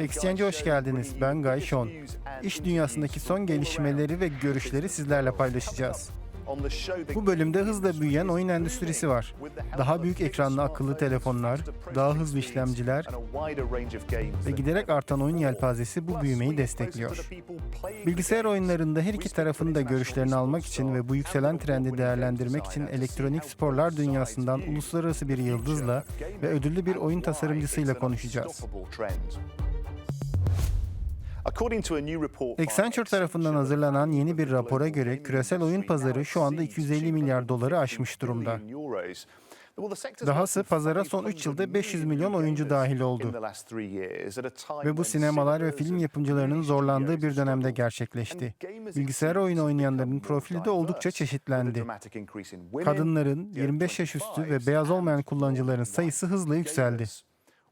Exchange'e hoş geldiniz. Ben news and İş dünyasındaki son gelişmeleri ve görüşleri sizlerle paylaşacağız. Bu bölümde hızla büyüyen oyun is endüstrisi var. Daha büyük ekranlı akıllı telefonlar, daha hızlı işlemciler ve giderek artan oyun yelpazesi bu büyümeyi destekliyor. Bilgisayar oyunlarında her iki tarafın da görüşlerini almak için ve bu yükselen trendi değerlendirmek için elektronik sporlar dünyasından uluslararası bir yıldızla ve ödüllü bir oyun tasarımcısıyla konuşacağız. Accenture tarafından hazırlanan yeni bir rapora göre küresel oyun pazarı şu anda exceeds 250 milyar doları 250 aşmış durumda. Dahası pazara son 3 yılda 500 milyon oyuncu dahil oldu. Ve bu sinemalar ve film yapımcılarının zorlandığı bir dönemde gerçekleşti. Bilgisayar oyunu oynayanların profili de oldukça çeşitlendi. Kadınların, the over 25 yaş üstü ve 25s, beyaz olmayan kullanıcıların sayısı hızla yükseldi.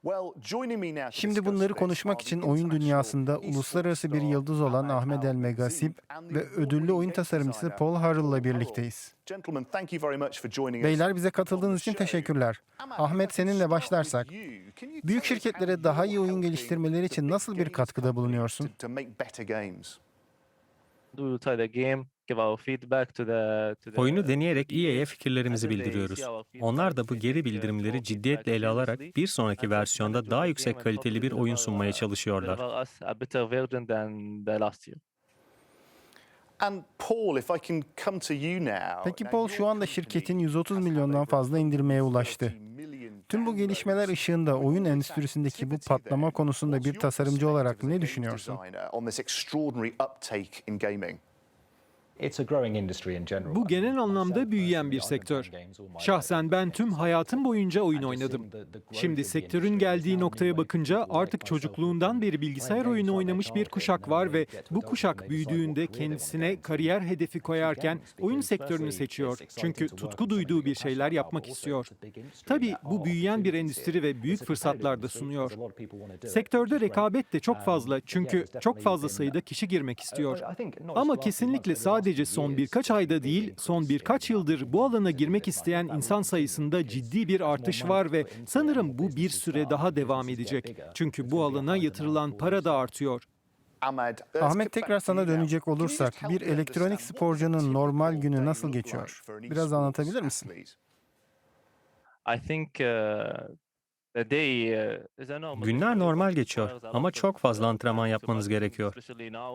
Gamers. Well, joining me now to Şimdi bunları konuşmak için oyun international dünyasında uluslararası bir star yıldız olan Ahmed El Megasip ve ödüllü award-winning oyun game tasarımcısı designer Paul Harrell'la birlikteyiz. Gentlemen, thank you very much for joining us. Beyler bize katıldığınız için teşekkürler. Ahmet seninle başlarsak, büyük şirketlere daha iyi oyun geliştirmeleri için nasıl bir katkıda bulunuyorsun? Do try the game, give our feedback to the to the Oyunu deneyerek EA'ye fikirlerimizi and then they bildiriyoruz. Onlar da bu geri uh, bildirimleri ciddiyetle ele alarak bir sonraki versiyonda daha yüksek kaliteli bir oyun sunmaya uh, çalışıyorlar. Peki Paul şu anda şirketin 130 has had milyondan fazla indirmeye 30 ulaştı. Tüm bu gelişmeler ışığında oyun endüstrisindeki bu patlama konusunda bir tasarımcı olarak ne düşünüyorsun? Bu genel anlamda büyüyen bir sektör. Şahsen ben tüm hayatım boyunca oyun oynadım. Şimdi sektörün geldiği noktaya bakınca artık çocukluğundan beri bilgisayar oyunu oynamış bir kuşak var ve bu kuşak büyüdüğünde kendisine kariyer hedefi koyarken oyun sektörünü seçiyor. Çünkü tutku duyduğu bir şeyler yapmak istiyor. Tabii bu büyüyen bir endüstri ve büyük fırsatlar da sunuyor. Sektörde rekabet de çok fazla çünkü çok fazla sayıda kişi girmek istiyor. Ama kesinlikle sadece son birkaç ayda değil, son birkaç yıldır bu alana girmek isteyen insan sayısında ciddi bir artış var ve sanırım bu bir süre daha devam edecek. Çünkü bu alana yatırılan para da artıyor. Ahmet tekrar sana dönecek olursak bir elektronik sporcunun normal günü nasıl geçiyor? Biraz anlatabilir misin? I think uh, Günler day. normal geçiyor ama çok fazla antrenman yapmanız gerekiyor.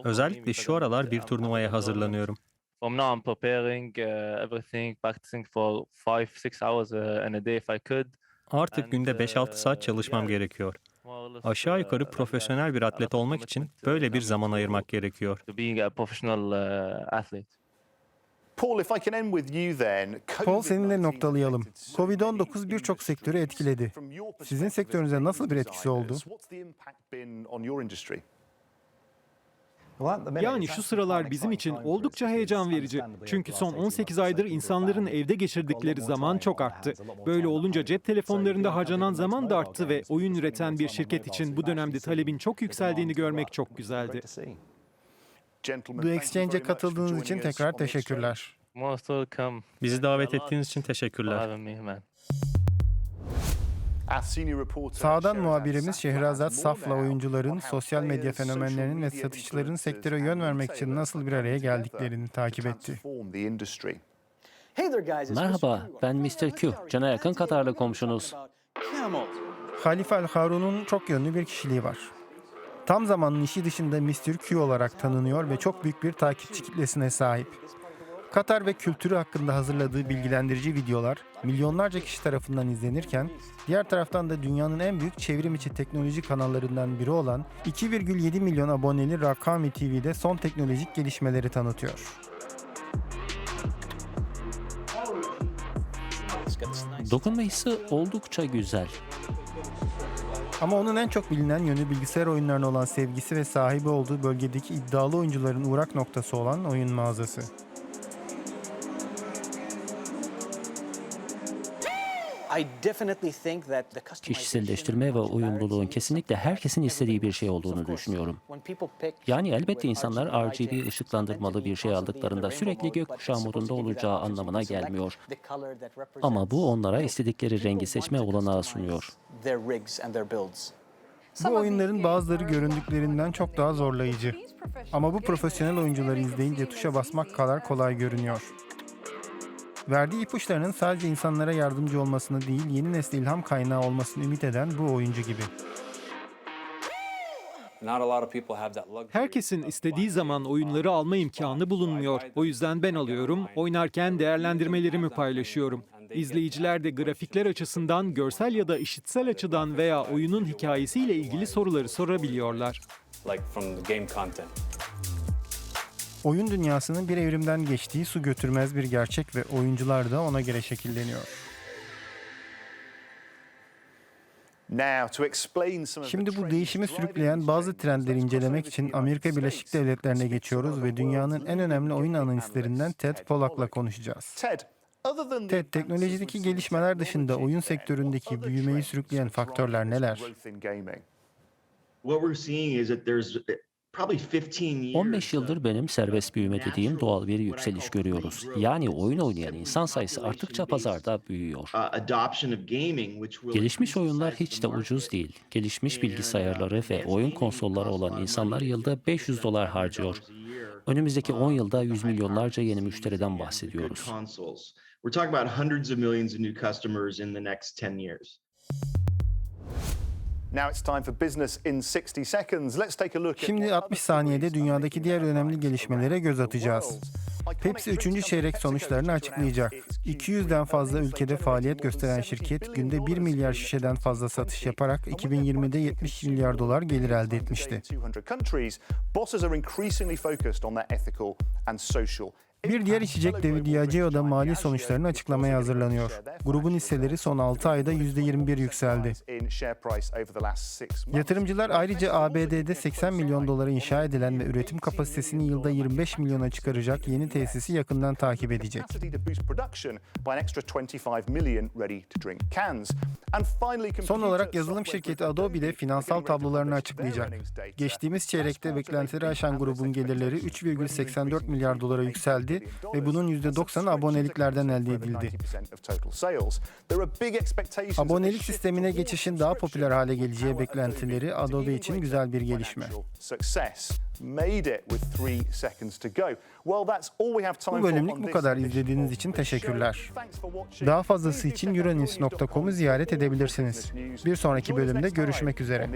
Özellikle şu aralar bir turnuvaya hazırlanıyorum. From now I'm preparing uh, everything, practicing for five, six hours uh, in a day if I could. Artık günde 5-6 uh, saat çalışmam gerekiyor. Aşağı yukarı profesyonel bir atlet olmak için böyle bir zaman ayırmak gerekiyor. To being a professional uh, athlete. Paul, if I can end with you then. Paul seninle COVID-19 noktalayalım. affected so many Covid-19 birçok sektörü etkiledi. Sizin sektörünüze as nasıl bir etkisi oldu? Yani şu sıralar bizim için oldukça heyecan verici. Çünkü son 18 aydır insanların evde geçirdikleri zaman çok arttı. Böyle olunca cep telefonlarında harcanan zaman da arttı ve oyun üreten bir şirket için bu dönemde talebin çok yükseldiğini görmek çok güzeldi. You Exchange'e katıldığınız için tekrar teşekkürler. Most welcome. Bizi davet ettiğiniz için teşekkürler. Sağdan muhabirimiz Şehrazat Safla oyuncuların sosyal medya fenomenlerinin ve satışçıların sektöre yön vermek için nasıl bir araya geldiklerini takip etti. Merhaba, ben Mr. Q, cana yakın Katarlı komşunuz. Halife El Harun'un çok yönlü bir kişiliği var. Tam zamanın işi dışında Mr. Q olarak tanınıyor ve çok büyük bir takipçi kitlesine sahip. Katar ve kültürü hakkında hazırladığı bilgilendirici videolar milyonlarca kişi tarafından izlenirken, diğer taraftan da dünyanın en büyük çevrim içi teknoloji kanallarından biri olan 2,7 milyon aboneli Rakami TV'de son teknolojik gelişmeleri tanıtıyor. Dokunma hissi oldukça güzel. Ama onun en çok bilinen yönü bilgisayar oyunlarına olan sevgisi ve sahibi olduğu bölgedeki iddialı oyuncuların uğrak noktası olan oyun mağazası. Kişiselleştirme ve uyumluluğun kesinlikle herkesin istediği bir şey olduğunu düşünüyorum. Yani elbette insanlar RGB ışıklandırmalı bir şey aldıklarında sürekli gökkuşağı modunda olacağı anlamına gelmiyor. Ama bu onlara istedikleri rengi seçme olanağı sunuyor. Bu oyunların bazıları göründüklerinden çok daha zorlayıcı. Ama bu profesyonel oyuncuları izleyince tuşa basmak kadar kolay görünüyor. Verdiği ipuçlarının sadece insanlara yardımcı olmasını değil, yeni nesle ilham kaynağı olmasını ümit eden bu oyuncu gibi. Herkesin istediği zaman oyunları alma imkanı bulunmuyor. O yüzden ben alıyorum, oynarken değerlendirmelerimi paylaşıyorum. İzleyiciler de grafikler açısından, görsel ya da işitsel açıdan veya oyunun hikayesiyle ilgili soruları sorabiliyorlar. like from the game content. Oyun dünyasının bir evrimden geçtiği su götürmez bir gerçek ve oyuncular da ona göre şekilleniyor. Şimdi bu değişimi sürükleyen bazı trendleri incelemek için Amerika Birleşik Devletleri'ne geçiyoruz ve dünyanın en önemli oyun analistlerinden Ted Pollack. konuşacağız. Ted, teknolojideki gelişmeler dışında oyun sektöründeki büyümeyi sürükleyen faktörler neler? What we're seeing is that there's 15 years 15 of yıldır benim serbest büyüme dediğim doğal bir yükseliş görüyoruz. Yani oyun oynayan insan sayısı arttıkça pazarda büyüyor. uh, Gelişmiş oyunlar hiç de ucuz değil. Gelişmiş bilgisayarları ve oyun konsolları olan insanlar yılda 500 dolar harcıyor. Önümüzdeki 10 yılda yüz milyonlarca yeni müşteriden bahsediyoruz. We're talking about hundreds of millions of new customers in the next 10 years. Şimdi what 60 other saniyede dünyadaki diğer önemli gelişmelere göz atacağız. Pepsi Iconic 3. drinks çeyrek sonuçlarını açıklayacak. announce its 200'den fazla Q3 ülkede faaliyet gösteren şirket günde 1 $70 milyar şişeden fazla satış yaparak And with their 2020'de fight to 70 consumer milyar dolar gelir elde etmişti. İn 200 countries, bosses are increasingly focused on their ethical and social Bir diğer içecek devi Diageo da mali sonuçlarını açıklamaya hazırlanıyor. Grubun hisseleri son 6 ayda %21 yükseldi. Yatırımcılar ayrıca ABD'de 80 milyon dolara inşa edilen ve üretim kapasitesini yılda 25 milyona çıkaracak yeni tesisi yakından takip edecek. Son olarak yazılım şirketi Adobe de finansal tablolarını açıklayacak. Geçtiğimiz çeyrekte beklentileri aşan grubun gelirleri 3,84 milyar dolara yükseldi ve bunun %90'ı aboneliklerden elde edildi. Abonelik sistemine geçişin daha popüler hale geleceği beklentileri Adobe için güzel bir gelişme. Bu bölümlük bu kadar izlediğiniz için teşekkürler. Daha fazlası için Euronews.com'u ziyaret edebilirsiniz. Bir sonraki bölümde görüşmek üzere.